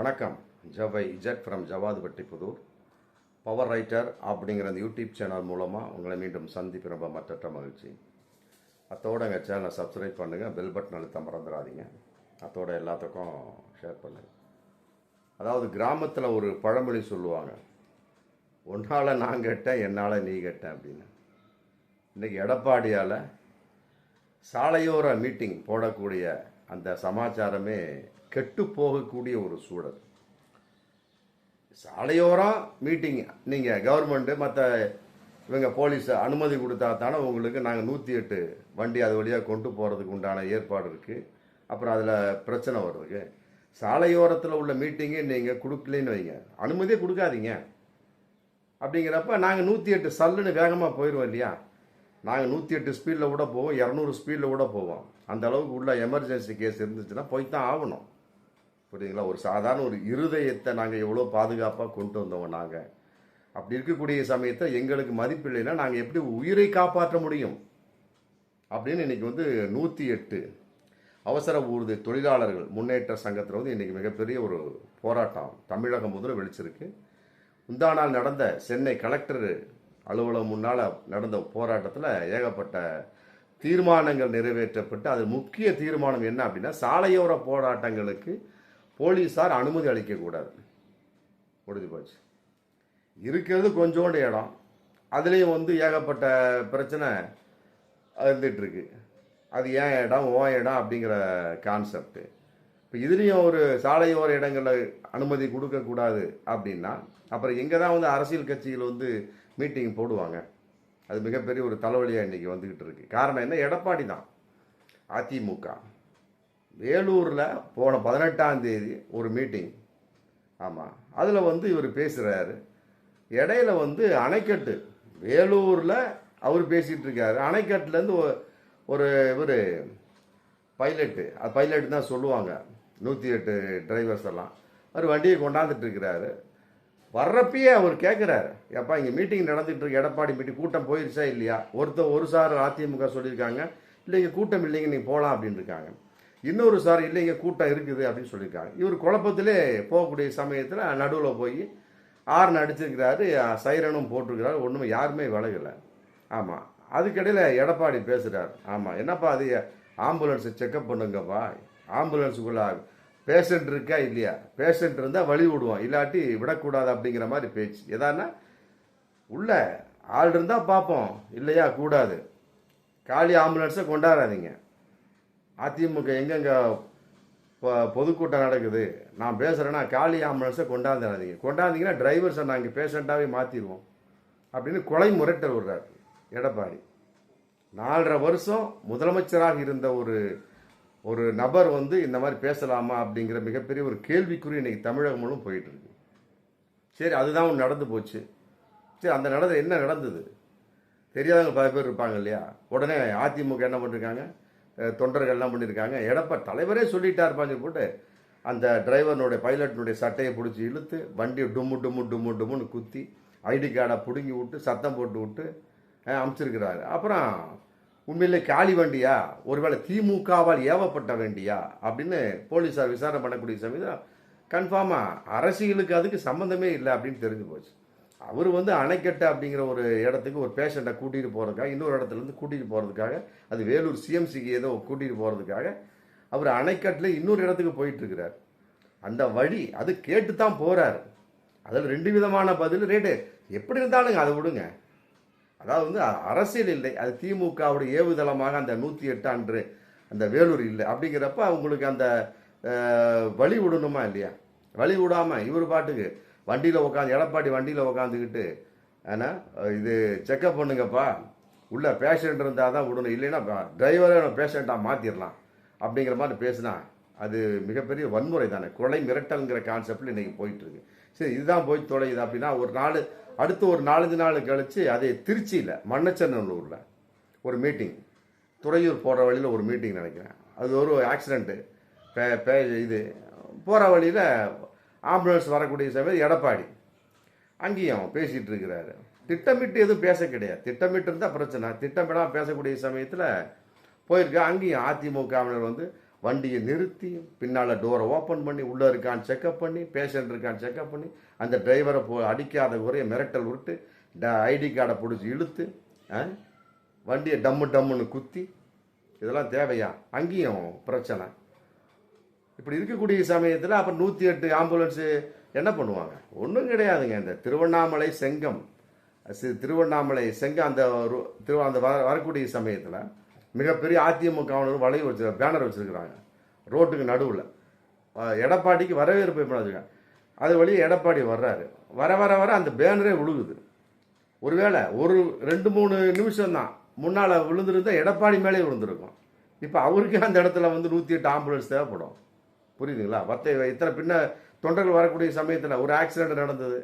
வணக்கம். ஜவை Z from Javadhupatti Puthur. Power writer அப்படிங்கிற அந்த யூடியூப் சேனல் மூலமாக உங்களை மீண்டும் சந்திப்பு ரொம்ப மற்ற மகிழ்ச்சி. அத்தோட எங்கள் சேனலை சப்ஸ்கிரைப் பண்ணுங்கள் பெல் பட்டன் அழுத்தம் மறந்துடாதீங்க. அத்தோட எல்லாத்துக்கும் ஷேர் பண்ணுங்கள் அதாவது கிராமத்தில் ஒரு பழமொழி சொல்லுவாங்க ஒன்றால் நான் கேட்டேன் என்னால் நீ கேட்டேன் அப்படின்னு. இன்றைக்கி எடப்பாடியால் சாலையோர மீட்டிங் போடக்கூடிய அந்த சமாச்சாரமே கெட்டு போகக்கூடிய ஒரு சூழல். சாலையோரம் மீட்டிங் நீங்கள் கவர்மெண்ட்டு மற்ற இவங்க போலீஸ் அனுமதி கொடுத்தா தானே உங்களுக்கு நாங்கள் நூற்றி எட்டு வண்டி அது வழியாக கொண்டு போகிறதுக்கு உண்டான ஏற்பாடு இருக்குது அப்புறம் அதில் பிரச்சனை வருதுக்கு சாலையோரத்தில் உள்ள மீட்டிங்கே நீங்கள் கொடுக்கலன்னு வைங்க. அனுமதியே கொடுக்காதீங்க. அப்படிங்கிறப்ப நாங்கள் நூற்றி எட்டு சல்லுன்னு வேகமாக போயிடுவோம் இல்லையா? நாங்கள் நூற்றி எட்டு ஸ்பீடில் கூட போவோம் இரநூறு ஸ்பீடில் கூட போவோம். அந்த அளவுக்கு உள்ள எமர்ஜென்சி கேஸ் இருந்துச்சுன்னா போய் தான் ஆகணும். புரியுதுங்களா? ஒரு சாதாரண ஒரு இருதயத்தை நாங்கள் எவ்வளோ பாதுகாப்பாக கொண்டு வந்தோம் நாங்கள் அப்படி இருக்கக்கூடிய சமயத்தில் எங்களுக்கு மதிப்பு இல்லைன்னா நாங்கள் எப்படி உயிரை காப்பாற்ற முடியும்? அப்படின்னு இன்றைக்கி வந்து நூற்றி எட்டு அவசர ஊர்தி தொழிலாளர்கள் முன்னேற்ற சங்கத்தில் வந்து இன்றைக்கி மிகப்பெரிய ஒரு போராட்டம் தமிழகம் முதல்ல வெளிச்சிருக்கு. முந்தா நாள் நடந்த சென்னை கலெக்டர் அலுவலகம் முன்னால் நடந்த போராட்டத்தில் ஏகப்பட்ட தீர்மானங்கள் நிறைவேற்றப்பட்டு அது முக்கிய தீர்மானம் என்ன அப்படின்னா சாலையோர போராட்டங்களுக்கு போலீஸார் அனுமதி அளிக்கக்கூடாது. முடிஞ்சு போச்சு. இருக்கிறது கொஞ்சோண்டு இடம். அதுலேயும் வந்து ஏகப்பட்ட பிரச்சனை இருந்துகிட்ருக்கு அது ஏன் இடம் ஓ இடம் அப்படிங்கிற கான்செப்ட்டு இப்போ இதுலேயும் ஒரு சாலையோர இடங்களில் அனுமதி கொடுக்கக்கூடாது அப்படின்னா அப்புறம் எங்கே தான் வந்து அரசியல் கட்சிகள் வந்து மீட்டிங் போடுவாங்க. அது மிகப்பெரிய ஒரு தலைவலியாக இன்றைக்கி வந்துக்கிட்டு இருக்குது காரணம் என்ன? எடப்பாடி தான் அதிமுக. வேலூரில் போன பதினெட்டாம் தேதி ஒரு மீட்டிங் ஆமாம் அதில் வந்து இவர் பேசுகிறாரு இடையில வந்து அணைக்கட்டு. வேலூரில் அவர் பேசிகிட்டு இருக்காரு. அணைக்கட்டுலேருந்து ஒரு இவர் பைலட்டு அது பைலட் தான் சொல்லுவாங்க. நூற்றி எட்டு டிரைவர்ஸ் எல்லாம். அவர் வண்டியை கொண்டாந்துட்டு இருக்கிறாரு. வர்றப்பயே அவர் கேட்குறாரு எப்பா இங்கே மீட்டிங் நடந்துட்டு இருக்கு. எடப்பாடி மீட்டிங் கூட்டம் போயிருச்சா இல்லையா? ஒருத்தர் ஒரு சார் அதிமுக சொல்லியிருக்காங்க. இல்லைங்க கூட்டம் இல்லைங்க நீங்கள் போகலாம் அப்படின்னு இருக்காங்க. இன்னொரு சார் இல்லைங்க கூட்டம் இருக்குது அப்படின்னு சொல்லியிருக்காங்க. இவர் குழப்பத்திலே போகக்கூடிய சமயத்தில் நடுவில் போய் ஆர்ன் அடிச்சிருக்கிறாரு சைரனும் போட்டிருக்கிறாரு ஒன்றுமே யாருமே விலகலை. ஆமாம் அதுக்கிடையில் எடப்பாடி பேசுகிறார் ஆமாம் என்னப்பா அது ஆம்புலன்ஸை செக்கப் பண்ணுங்கப்பா. ஆம்புலன்ஸுக்குள்ள பேஷண்ட் இருக்கா இல்லையா? பேஷண்ட் இருந்தால் வழி விடுவோம். இல்லாட்டி விடக்கூடாது அப்படிங்கிற மாதிரி பேச்சு. எதான்னா உள்ள ஆள் இருந்தால் பார்ப்போம் இல்லையா கூடாது. காலி ஆம்புலன்ஸை கொண்டாடாதீங்க. அதிமுக எங்கெங்கே பொதுக்கூட்டம் நடக்குது? நான் பேசுகிறேன்னா காலி ஆம்புலன்ஸை கொண்டாந்துடாதீங்க கொண்டாந்தீங்கன்னா டிரைவர்ஸை நாங்கள் பேஷண்ட்டாகவே மாற்றிடுவோம் அப்படின்னு கொலை முரட்டல் விடுறார் எடப்பாடி. நாலரை வருஷம் முதலமைச்சராக இருந்த ஒரு ஒரு நபர் வந்து இந்த மாதிரி பேசலாமா அப்படிங்கிற மிகப்பெரிய ஒரு கேள்விக்குறி இன்னைக்கு தமிழகம் முழுவதும் போயிட்டுருக்கு. சரி அதுதான் ஒன்று நடந்து போச்சு. சரி அந்த நடந்த என்ன நடந்தது? தெரியாதவங்க பல பேர் இருப்பாங்க இல்லையா? உடனே அதிமுக என்ன பண்ணிருக்காங்க தொண்டர்கள்லாம் பண்ணியிருக்காங்க. எடப்பா தலைவரே சொல்லிட்டார் பாஞ்சு போட்டு. அந்த டிரைவர்னுடைய பைலட்னுடைய சட்டையை பிடிச்சி இழுத்து வண்டியை டும்மு டும்மு டும்மு டும்முன்னு குத்தி ஐடி கார்டை பிடுங்கி விட்டு சத்தம் போட்டு விட்டு அமுச்சிருக்கிறாரு. அப்புறம் உண்மையிலே காலி வண்டியா? ஒருவேளை திமுகவால் ஏவப்பட்ட வண்டியா? அப்படின்னு போலீஸார் விசாரணை பண்ணக்கூடிய சமயம் கன்ஃபார்மாக அரசியலுக்கு அதுக்கு சம்மந்தமே இல்லை அப்படின்னு தெரிஞ்சு போச்சு. அவர் வந்து அணைக்கட்டு அப்படிங்கிற ஒரு இடத்துக்கு ஒரு பேஷண்ட்டை கூட்டிகிட்டு போகிறதுக்காக இன்னொரு இடத்துல இருந்து கூட்டிகிட்டு போகிறதுக்காக அது வேலூர் சிஎம்சிக்கு ஏதோ கூட்டிகிட்டு போகிறதுக்காக அவர் அணைக்கட்டில் இன்னொரு இடத்துக்கு போயிட்டுருக்கிறார். அந்த வழி அது கேட்டு தான் போகிறார் அதில் ரெண்டு விதமான பதில் ரேட்டு எப்படி இருந்தாலுங்க அதை விடுங்க. அதாவது வந்து அரசியல் இல்லை அது திமுகவுடைய ஏவுதளமாக அந்த நூற்றி எட்டு அன்று அந்த வேலூர் இல்லை அப்படிங்கிறப்ப அவங்களுக்கு அந்த வழி விடணுமா இல்லையா? வழி விடாமல் இவர் பாட்டுக்கு வண்டியில் உட்காந்து எடப்பாடி வண்டியில் உட்காந்துக்கிட்டு ஆனால் இது செக்கப் பண்ணுங்கப்பா. உள்ள பேஷண்ட் இருந்தால் தான் விடணும். இல்லைன்னா டிரைவரை பேஷண்ட்டாக மாற்றிடலாம் அப்படிங்கிற மாதிரி பேசினா அது மிகப்பெரிய வன்முறை தானே. கொலை மிரட்டல்ங்கிற கான்செப்டில் இன்றைக்கி போயிட்டுருக்கு. சரி இதுதான் போய் தொலையுது அப்படின்னா ஒரு நாள் அடுத்து ஒரு நாலஞ்சு நாள் கழித்து அதே திருச்சியில் மண்ணச்சநல்லூரில் ஒரு மீட்டிங் துறையூர் போகிற வழியில் ஒரு மீட்டிங் நினைக்கிறேன் அது ஒரு ஆக்சிடெண்ட்டு பே பே இது போகிற வழியில் ஆம்புலன்ஸ் வரக்கூடிய சமயம் எடப்பாடி. அங்கேயும் பேசிகிட்டு இருக்கிறாரு திட்டமிட்டு எதுவும் பேச கிடையாது. திட்டமிட்டு இருந்தால் பிரச்சனை. திட்டமிடாமல் பேசக்கூடிய சமயத்தில் போயிருக்கா. அங்கேயும் அதிமுகவினர் வந்து வண்டியை நிறுத்தி பின்னால் டோரை ஓப்பன் பண்ணி உள்ளே இருக்கான்னு செக்அப் பண்ணி பேஷண்ட் இருக்கான்னு செக்அப் பண்ணி அந்த டிரைவரை போ அடிக்காத குறைய மிரட்டல் விட்டு ட ஐடி கார்டை பிடிச்சி இழுத்து ஆ? வண்டியை டம்மு டம்முன்னு குத்தி இதெல்லாம் தேவையா? அங்கேயும் பிரச்சனை. இப்படி இருக்கக்கூடிய சமயத்தில் அப்போ நூற்றி எட்டு ஆம்புலன்ஸு என்ன பண்ணுவாங்க? ஒன்றும் கிடையாதுங்க. இந்த திருவண்ணாமலை செங்கம் திருவண்ணாமலை செங்கம் அந்த திரு அந்த வர வரக்கூடிய சமயத்தில் மிகப்பெரிய அதிமுகவினர் வளைவு வச்சு பேனர் வச்சுருக்குறாங்க. ரோட்டுக்கு நடுவில். எடப்பாடிக்கு வரவேற்பு பண்ணாதுங்க அது வழியே எடப்பாடி வர்றாரு. வர வர வர அந்த பேனரே விழுகுது ஒருவேளை ஒரு ரெண்டு மூணு நிமிஷம் தான். முன்னால் விழுந்துருந்தால் எடப்பாடி மேலே விழுந்திருக்கும். இப்போ அவருக்கே அந்த இடத்துல வந்து நூற்றி எட்டு ஆம்புலன்ஸ் தேவைப்படும். புரியுதுங்களா? மற்ற இத்தனை பின்ன தொண்டர்கள் வரக்கூடிய சமயத்தில் ஒரு ஆக்சிடென்ட் நடந்தது.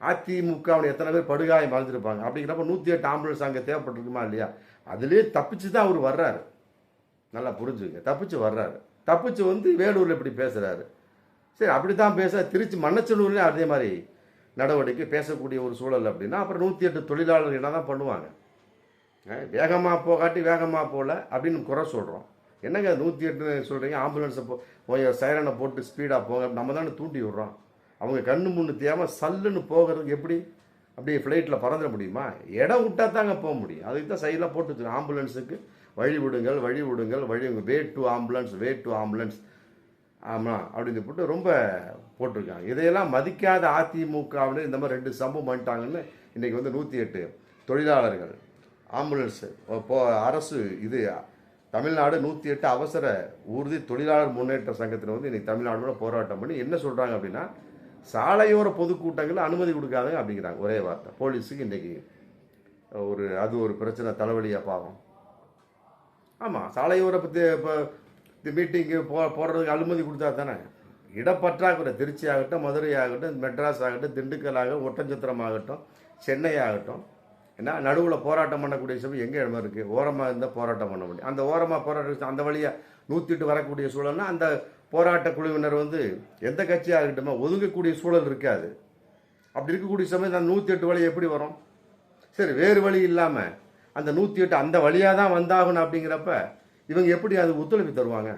அதிமுகவில் எத்தனை பேர் படுகாயம் வாழ்ந்துருப்பாங்க அப்படிங்கிறப்ப நூற்றி எட்டு ஆம்புலன்ஸ் அங்கே தேவைப்பட்டிருக்குமா இல்லையா? அதுலேயே தப்பிச்சு தான் அவர் வர்றாரு. நல்லா புரிஞ்சுங்க. தப்பிச்சு வர்றாரு. தப்பிச்சு வந்து வேலூரில் இப்படி பேசுகிறாரு சரி அப்படி தான் பேச திருச்சி மன்னச்சலூர்லேயும் அதே மாதிரி நடவடிக்கை பேசக்கூடிய ஒரு சூழல் அப்படின்னா அப்புறம் நூற்றி எட்டு தொழிலாளர்கள் என்ன தான் பண்ணுவாங்க வேகமாக போகாட்டி வேகமாக போகல அப்படின்னு குறை சொல்கிறோம் என்னங்க நூற்றி எட்டு சொல்கிறீங்க ஆம்புலன்ஸை போ கொஞ்சம் சைரனை போட்டு ஸ்பீடாக போங்க. நம்ம தானே தூண்டி விடுறோம். அவங்க கண்ணு முன்னு தேவை சல்லுன்னு போகிறதுக்கு எப்படி? அப்படியே ஃப்ளைட்டில் பறந்துட முடியுமா? இடம் விட்டா தாங்க போக முடியும். அதுக்கு தான் சைடில் போட்டு ஆம்புலன்ஸுக்கு வழி விடுங்கள் வழி விடுங்கள் வழி way to ambulance way to ambulance ஆமாம் அப்படின்னு போட்டு ரொம்ப போட்டிருக்காங்க. இதையெல்லாம் மதிக்காத அதிமுகவில் இந்த மாதிரி ரெண்டு சம்பவம் பண்ணிட்டாங்கன்னு இன்றைக்கி வந்து நூற்றி எட்டு தொழிலாளர்கள் ஆம்புலன்ஸு போ அரசு இது தமிழ்நாடு நூற்றி எட்டு அவசர ஊர்தி தொழிலாளர் முன்னேற்ற சங்கத்தில் வந்து இன்றைக்கி தமிழ்நாடோட போராட்டம் பண்ணி என்ன சொல்கிறாங்க அப்படின்னா சாலையோர பொதுக்கூட்டங்களில் அனுமதி கொடுக்காதுங்க அப்படிங்கிறாங்க. ஒரே வார்த்தை. போலீஸுக்கு இன்றைக்கி ஒரு அது ஒரு பிரச்சனை தலைவலியாக பாவம். ஆமாம் சாலையோர பற்றி இப்போ இந்த மீட்டிங்கு போ போடுறதுக்கு அனுமதி கொடுத்தா தானே? இடப்பற்றாக்குறை திருச்சி ஆகட்டும் மதுரை ஆகட்டும் மெட்ராஸ் ஆகட்டும் திண்டுக்கல் ஆகட்டும் ஒட்டஞ்சத்திரம் ஆகட்டும் சென்னை ஆகட்டும் ஏன்னா நடுவில் போராட்டம் பண்ணக்கூடிய சமயம் எங்கே இடமா இருக்குது ஓரமாக இருந்தால் போராட்டம் பண்ண முடியும். அந்த ஓரமாக போராட்டம் அந்த வழியாக நூற்றிட்டு வரக்கூடிய சூழல்னா அந்த போராட்ட குழுவினர் வந்து எந்த கட்சியாக இருக்கட்டுமோ ஒதுங்கக்கூடிய சூழல் இருக்காது. அப்படி இருக்கக்கூடிய சமயம் அந்த நூற்றி எட்டு வழி எப்படி வரும்? சரி வேறு வழி இல்லாமல் அந்த நூற்றி எட்டு அந்த வழியாக தான் வந்தாகணும் அப்படிங்கிறப்ப இவங்க எப்படி அது ஒத்துழைப்பு தருவாங்க?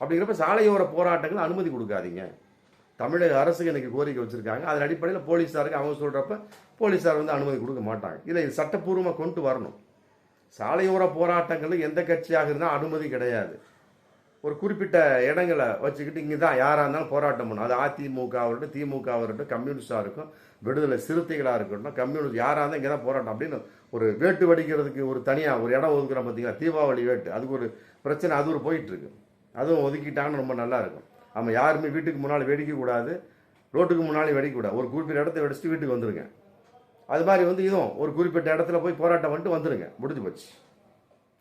அப்படிங்கிறப்ப சாலையோர போராட்டங்கள் அனுமதி கொடுக்காதீங்க. தமிழக அரசுக்கு எனக்கு கோரிக்கை வச்சுருக்காங்க. அதன் அடிப்படையில் போலீஸாருக்கு அவங்க சொல்கிறப்ப போலீஸார் வந்து அனுமதி கொடுக்க மாட்டாங்க. இதை சட்டப்பூர்வமாக கொண்டு வரணும். சாலையோர போராட்டங்களுக்கு எந்த கட்சியாக இருந்தால் அனுமதி கிடையாது. ஒரு குறிப்பிட்ட இடங்களை வச்சுக்கிட்டு இங்கே தான் யாராக இருந்தாலும் போராட்டம் பண்ணணும். அது அதிமுக இருக்கட்டும் திமுக இருக்கட்டும் கம்யூனிஸ்டாக இருக்கும் விடுதலை சிறுத்தைகளாக இருக்கட்டும் கம்யூனிஸ்ட் யாராக இருந்தால் இங்கே தான் போராட்டம் அப்படின்னு ஒரு வேட்டு வடிக்கிறதுக்கு ஒரு தனியாக ஒரு இடம் ஒதுக்குறோம் பார்த்தீங்களா தீபாவளி வேட்டு. அதுக்கு ஒரு பிரச்சனை அது ஒரு போயிட்டுருக்கு அதுவும் ஒதுக்கிட்டாங்கன்னு ரொம்ப நல்லாயிருக்கும் நம்ம ஆமாம் யாருமே வீட்டுக்கு முன்னால் வெடிக்க கூடாது. ரோட்டுக்கு முன்னாலே வெடிக்கக்கூடாது ஒரு குறிப்பிட்ட இடத்த வெடிச்சிட்டு வீட்டுக்கு வந்துடுங்க அது மாதிரி வந்து இதுவும் ஒரு குறிப்பிட்ட இடத்துல போய் போராட்டம் பண்ணிட்டு வந்துடுங்க முடிஞ்சு போச்சு.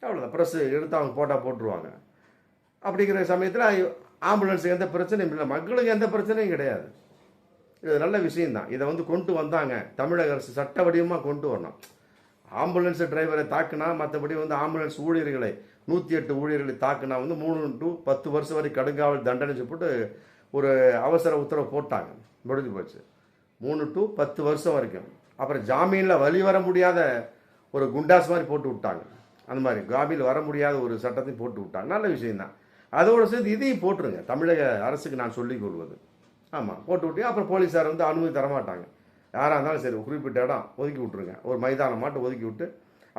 அவ்வளோதான் ப்ரெஸ்ஸு எடுத்து அவங்க போட்டால் போட்டுருவாங்க. அப்படிங்கிற சமயத்தில் ஆம்புலன்ஸுக்கு எந்த பிரச்சனையும் இல்லை. மக்களுக்கு எந்த பிரச்சனையும் கிடையாது. இது நல்ல விஷயம்தான். இதை வந்து கொண்டு வந்தாங்க. தமிழக அரசு சட்ட வடிவமாக கொண்டு வரணும். ஆம்புலன்ஸ் டிரைவரை தாக்குனா மற்றபடி வந்து ஆம்புலன்ஸ் ஊழியர்களை நூற்றி எட்டு ஊழியர்களை தாக்குனா வந்து மூணு டு பத்து வருஷம் வரை கடுங்காவல் தண்டனை போட்டு ஒரு அவசர உத்தரவு போட்டாங்க. முடிஞ்சு போச்சு. மூணு டு பத்து வருஷம் வரைக்கும். அப்புறம் ஜாமீனில் வழி வர முடியாத ஒரு குண்டாஸ் மாதிரி போட்டு விட்டாங்க. அந்த மாதிரி காபியில் வர முடியாத ஒரு சட்டத்தையும் போட்டு விட்டாங்க. நல்ல விஷயந்தான் அதோடு சேர்த்து இதையும் போட்டுருங்க. தமிழக அரசுக்கு நான் சொல்லிக் கொள்வது. ஆமாம் போட்டு விட்டு அப்புறம் போலீஸார் வந்து அனுமதி தரமாட்டாங்க. யாராக இருந்தாலும் சரி குறிப்பிட்ட இடம் ஒதுக்கி விட்ருங்க ஒரு மைதானம் மாட்டு ஒதுக்கி விட்டு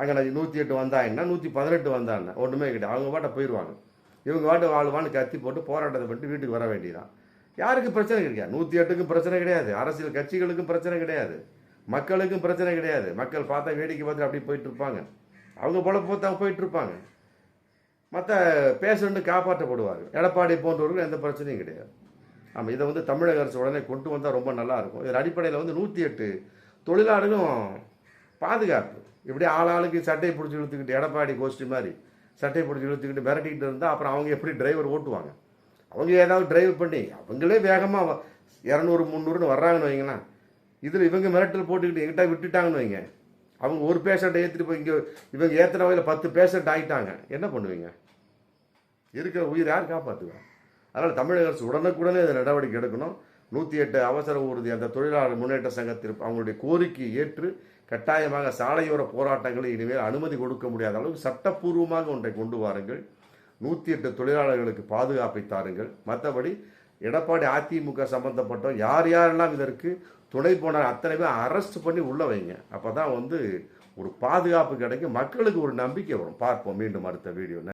அங்கே நான் நூற்றி எட்டு வந்தாங்கன்னா நூற்றி பதினெட்டு வந்தாங்க ஒன்றுமே கிடையாது. அவங்க பாட்டை போயிடுவாங்க இவங்க பாட்டு வாழ்வான்னு கத்தி போட்டு போராட்டத்தை பண்ணிட்டு வீட்டுக்கு வர வேண்டியதான் யாருக்கு பிரச்சனை கிடையாது நூற்றி எட்டுக்கும் பிரச்சனை கிடையாது. அரசியல் கட்சிகளுக்கும் பிரச்சனை கிடையாது. மக்களுக்கும் பிரச்சனை கிடையாது. மக்கள் பார்த்தா வேடிக்கை பார்த்து அப்படி போயிட்டு இருப்பாங்க அவங்க போல போத்தா போயிட்டு இருப்பாங்க மற்ற பேஷண்ட்டு காப்பாற்றப்படுவார்கள். எடப்பாடி போன்றவர்கள் எந்த பிரச்சனையும் கிடையாது. ஆமாம் இதை வந்து தமிழக அரசு உடனே கொண்டு வந்தால் ரொம்ப நல்லாயிருக்கும் இதன் அடிப்படையில் வந்து நூற்றி எட்டு தொழிலாளர்களும் பாதுகாப்பு. இப்படி ஆளாளுக்கு சட்டையை பிடிச்சி இழுத்துக்கிட்டு எடப்பாடி கோஷ்டி மாதிரி சட்டையை பிடிச்சி இழுத்துக்கிட்டு மிரட்டிக்கிட்டு இருந்தால் அப்புறம் அவங்க எப்படி டிரைவர் ஓட்டுவாங்க? அவங்க ஏதாவது டிரைவ் பண்ணி அவங்களே வேகமாக இரநூறு முந்நூறுன்னு வர்றாங்கன்னு வைங்களேன். இதில் இவங்க மிரட்டல் போட்டுக்கிட்டு எங்கிட்ட விட்டுட்டாங்கன்னு வைங்க. அவங்க ஒரு பேஷண்ட்டை ஏற்றிட்டு போய் இங்கே இவங்க ஏற்றின வகையில் பத்து பேஷண்ட் ஆகிட்டாங்க என்ன பண்ணுவீங்க? இருக்கிற உயிர் யார் காப்பாற்றுவா அதனால் தமிழக அரசு உடனுக்குடனே இதை நடவடிக்கை எடுக்கணும். நூற்றி எட்டு அவசர ஊர்தி அந்த தொழிலாளர் முன்னேற்ற சங்கத்தில் அவங்களுடைய கோரிக்கையை ஏற்று கட்டாயமாக சாலையோர போராட்டங்களை இனிமேல் அனுமதி கொடுக்க முடியாத அளவுக்கு சட்டப்பூர்வமாக ஒன்றை கொண்டு வாருங்கள். நூற்றி எட்டு தொழிலாளர்களுக்கு பாதுகாப்பை தாருங்கள். மற்றபடி எடப்பாடி அதிமுக சம்பந்தப்பட்ட யார் யாரெல்லாம் இதற்கு துணை போன அத்தனை பேர் அரெஸ்ட் பண்ணி உள்ள வைங்க. அப்போ தான் வந்து ஒரு பாதுகாப்பு கிடைக்கும். மக்களுக்கு ஒரு நம்பிக்கை வரும். பார்ப்போம். மீண்டும் அடுத்த வீடியோ